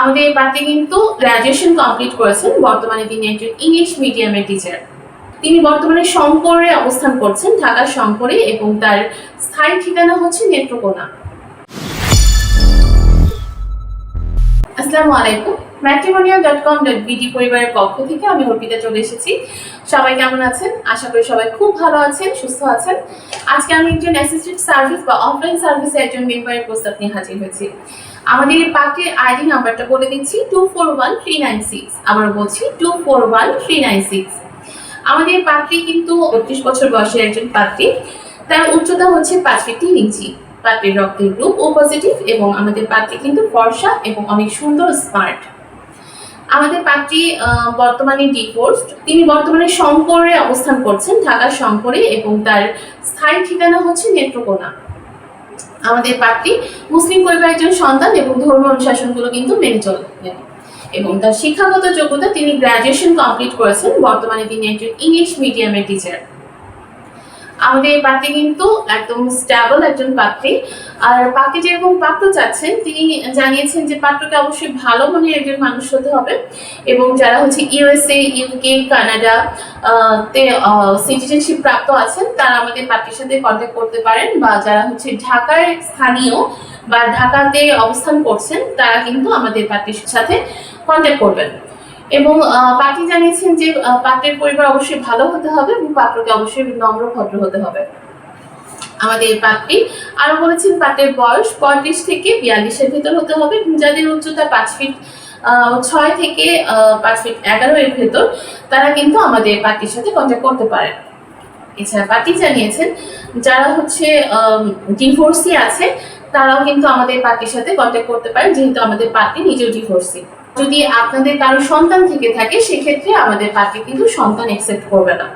আমাদের পাত্রী কিন্তু গ্রাজুয়েশন কমপ্লিট করেছেন বর্তমানে তিনি একজন ইংলিশ মিডিয়ামের টিচার তিনি বর্তমানে শঙ্করে অবস্থান করছেন, ঢাকার শঙ্করে, এবং তার স্থায়ী ঠিকানা হচ্ছে নেত্রকোনা। আসসালামু আলাইকুম। Matrimonial dot com dot BD পরিবারের পক্ষ থেকে আমি অর্পিতা চলে এসেছি। সবাই কেমন আছেন? আশা করি সবাই খুব ভালো আছেন, সুস্থ আছেন। আজকে আমি একজন অ্যাসিস্ট্যান্ট সার্ভিস বা অফলাইন সার্ভিসে একজন মেম্বারের প্রস্তাব নিয়ে হাজির হয়েছি। আমাদের পার্টির আইডি নাম্বারটা বলে দিচ্ছি two four one three nine six আবার বলছি two four one three nine six আমাদের পাত্রী কিন্তু বত্রিশ বছর বয়সের একজন পাত্রী। তার উচ্চতা হচ্ছে পাঁচ ফিট তিন ইঞ্চি। পাত্রীর রক্তের গ্রুপ ও পজিটিভ এবং আমাদের পাত্রী কিন্তু ফর্সা এবং অনেক সুন্দর স্মার্ট আমাদের পাত্রী বর্তমানে ডিভোর্সড তিনি বর্তমানে শঙ্করে অবস্থান করছেন ঢাকার শঙ্করে, এবং তার স্থায়ী ঠিকানা হচ্ছে নেত্রকোনা। আমাদের পাত্রী মুসলিম পরিবারের একজন সন্তান এবং ধর্ম অনুশাসনগুলো কিন্তু মেনে চলেন এবং তার শিক্ষাগত যোগ্যতা তিনি গ্রাজুয়েশন কমপ্লিট করেছেন। বর্তমানে তিনি একজন ইংলিশ মিডিয়ামের টিচার আমাদের এই পাত্রী কিন্তু একদম স্ট্যাবল একজন পাত্রী। আর পাত্রী যেরকম পাত্র চাচ্ছেন, তিনি জানিয়েছেন যে পাত্রকে অবশ্যই ভালো মনের একজন মানুষ হতে হবে এবং যারা হচ্ছে ইউএসএ, ইউকে, কানাডা তে সিটিজেনশিপ প্রাপ্ত আছেন, তারা আমাদের পাত্রীর সাথে কন্ট্যাক্ট করতে পারেন বা যারা হচ্ছে ঢাকার স্থানীয় বা ঢাকাতে অবস্থান করছেন, তারা কিন্তু আমাদের পাত্রীর সাথে কন্ট্যাক্ট করবেন। এবং পাত্রী জানিয়েছেন যে পাত্রের পরিবার অবশ্যই ভালো হতে হবে এবং পাত্রকে অবশ্যই নম্র ভদ্র হতে হবে। আমাদের পাত্রী। আরও বলেছেন, পাত্রের বয়স পঁয়ত্রিশ থেকে বিয়াল্লিশের ভিতর হতে হবে। যাদের উচ্চতা পাঁচ ফিট ছয় থেকে পাঁচ ফিট এগারো এর ভেতর। তারা কিন্তু আমাদের পাত্রীর সাথে কন্ট্যাক্ট করতে পারেন। এছাড়া পাত্রী জানিয়েছেন, যারা হচ্ছে ডিভোর্সি আছে, তারাও কিন্তু আমাদের পাত্রীর সাথে কন্ট্যাক্ট করতে পারেন। যেহেতু আমাদের পাত্রী নিজেও ডিভোর্সি যদি আপনাদের কারও সন্তান থেকে থাকে, সেক্ষেত্রে আমাদের পাত্রী কিন্তু সন্তান একসেপ্ট করবে না।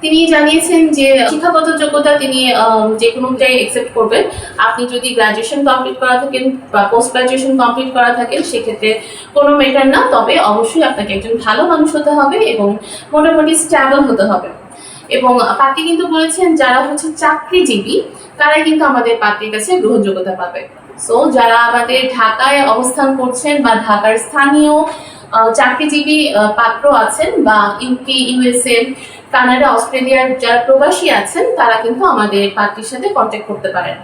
তিনি জানিয়েছেন যে, শিক্ষাগত যোগ্যতা তিনি যে কোনোটাই একসেপ্ট করবেন। আপনি যদি গ্রাজুয়েশন কমপ্লিট করা থাকেন বা পোস্ট গ্রাজুয়েশন কমপ্লিট করা থাকেন, সেক্ষেত্রে কোনো মেটার না। তবে অবশ্যই আপনাকে একজন ভালো মানুষ হতে হবে এবং মোটামুটি স্ট্যাবল হতে হবে। এবং পার্টি কিন্তু বলেছেন, যারা হচ্ছে চাকরিজীবী, তারাই কিন্তু আমাদের পার্টির কাছে গ্রহণযোগ্যতা পাবে। সো যারা আমাদের ঢাকায় অবস্থান করছেন বা ঢাকার স্থানীয় চাকরিজীবী পাত্র আছেন বা ইউকে ইউএসএ কানাডা, অস্ট্রেলিয়ার যারা প্রবাসী আছেন, তারা কিন্তু আমাদের পার্টির সাথে কন্ট্যাক্ট করতে পারেন।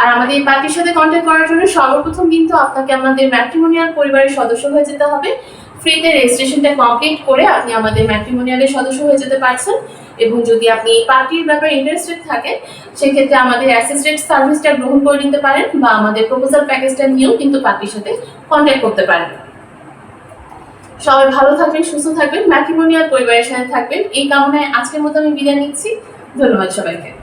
আর আমাদের এই পার্টির সাথে কন্ট্যাক্ট করার জন্য সর্বপ্রথম কিন্তু আপনাকে আমাদের ম্যাট্রিমোনিয়াল পরিবারের সদস্য হয়ে যেতে হবে। ফ্রিতে রেজিস্ট্রেশনটা কমপ্লিট করে আপনি আমাদের ম্যাট্রিমোনিয়ালের সদস্য হয়ে যেতে পারছেন। এবং যদি আপনি এই পার্টির ব্যাপারে ইন্টারেস্টেড থাকেন, সেক্ষেত্রে আমাদের অ্যাসিস্ট্যান্ট সার্ভিসটা গ্রহণ করে নিতে পারেন বা আমাদের প্রপোজাল প্যাকেজটা নিয়েও কিন্তু পার্টির সাথে কন্ট্যাক্ট করতে পারেন। সবাই ভালো থাকবেন, সুস্থ থাকবেন ম্যাট্রিমোনিয়াল পরিবারের সাথে থাকবেন। এই কামনায় আজকের মতো আমি বিদায় নিচ্ছি। ধন্যবাদ সবাইকে।